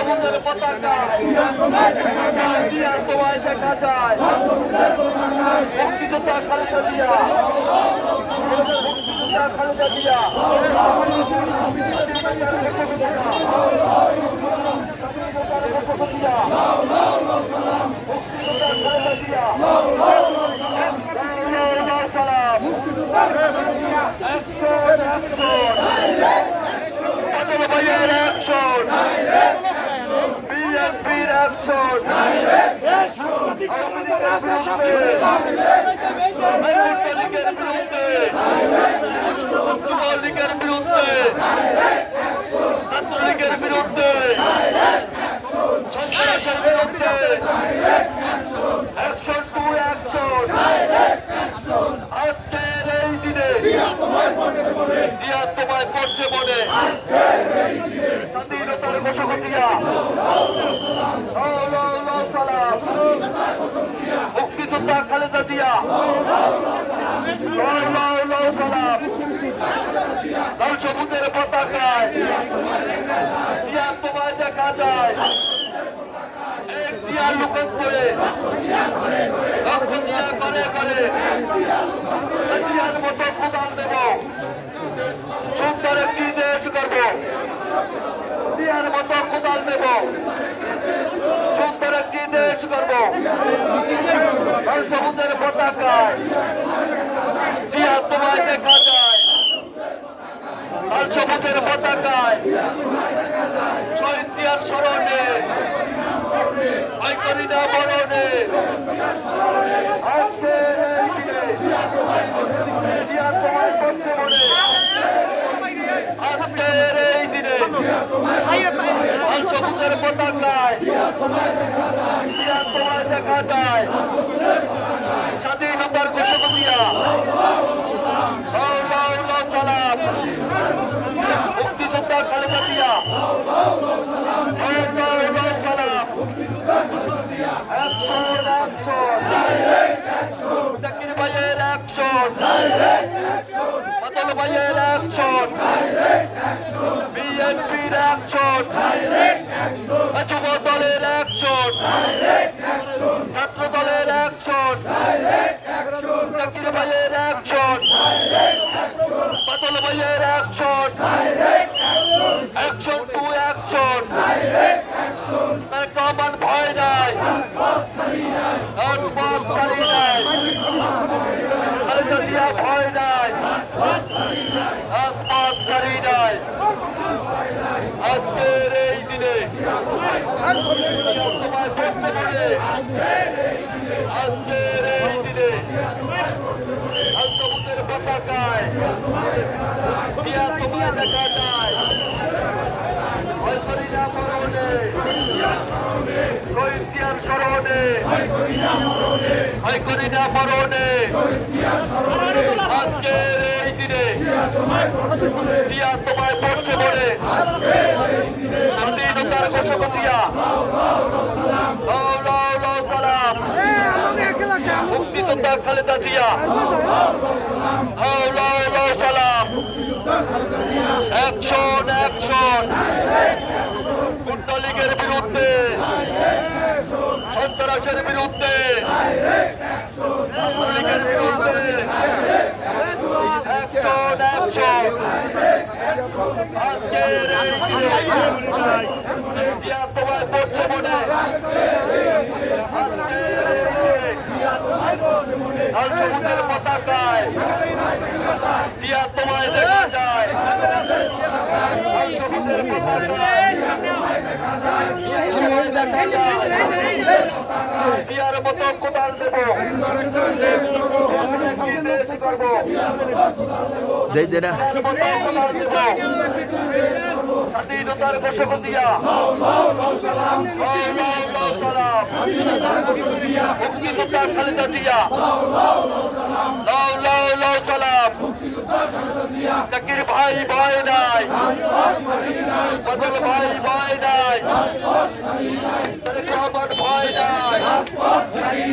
আমাদের পতাকা তোমায় দেখা যায় খালেদা জিয়া বিএনপির অ্যাকশন সাংবাদিক সমাজের আছে লীগের বিরুদ্ধে লীগের বিরুদ্ধে ছাত্রলীগের বিরুদ্ধে সন্ত্রাসের বিরুদ্ধে অ্যাকশন টু অ্যাকশন আজকের এই দিনে জিয়া তোমায় মনে স্বাধীনতার ঘোষকতিয়া মুক্তিযোদ্ধা খালেদা সালাম। লাল সবুজের পতাকায়। জিয়া তোমায় দেখা যায়। জিয়া লুকন করে লক্ষ জিয়ার মতো খোদান দেব সুন্দর একটি দেশ করব জিয়ার মতো খোদান দেব সুন্দর একটি দেশ করব লাল সবুজের পতাকায়। জিয়া তোমায় দেখা যায়। লাল সবুজের পতাকায়। শহীদ জিয়ার স্মরণে। আইকরিনা বরণে। আজকের এই দিনে। জিয়া তোমায় করছে মনে আজকের এই দিনে। লাল সবুজের পতাকায়। দেখা যায় স্বাধীনতার ঘোষকতিয়া সালাম মুক্তিযোদ্ধা খালেদা জিয়া সালাম অ্যাকশন অ্যাকশন জাকির ভাইয়ের অ্যাকশন বাদল ভাইয়ের অ্যাকশন বিএনপির অ্যাকশন যুব দলের অ্যাকশন ছাত্র দলের অ্যাকশন জাকির ভাইয়ের অ্যাকশন বাদল ভাইয়ের অ্যাকশন অ্যাকশন টু অ্যাকশন তার কমান ভয় নাই। ছাড়ি নাই খালেদা জিয়া ভয় নাই রাজপথ ছাড়ি নাই আজকের এই দিনে তোমায় বলতে পারে আজকের এই দিনে আজ সমুদ্রের পতাকায় দিয়া তোমায় দেখা যায় ঐশ্বরিয়া মরণে শহীদ জিয়ার স্মরণে ঐশ্বরিয়া মরণে আজকের এই দিনে জিয়া তোমায় পড়ছে বলে স্বাধীনতার ঘোষকতিয়া সালাম মুক্তিযোদ্ধা খালেদা জিয়া। সালাম। Action action. কুণ্ডলীগের বিরুদ্ধে। সন্ত্রাসের বিরুদ্ধে। ছাত্রলীগের বিরুদ্ধে। অ্যাকশন অ্যাকশন এই দিনে জিয়া তোমায় পড়ছে মনে লাল পতাকায় জিয়া তোমায় দেখা পতাকায় জিয়ার মতো কোদাল দেব। স্বাধীনতার ঘোষক দিয়া মুক্তিযোদ্ধা খালেদা জিয়া। জাকির ভাই ভাই নাই বদল ভাই ভাই নাই ভয় নাই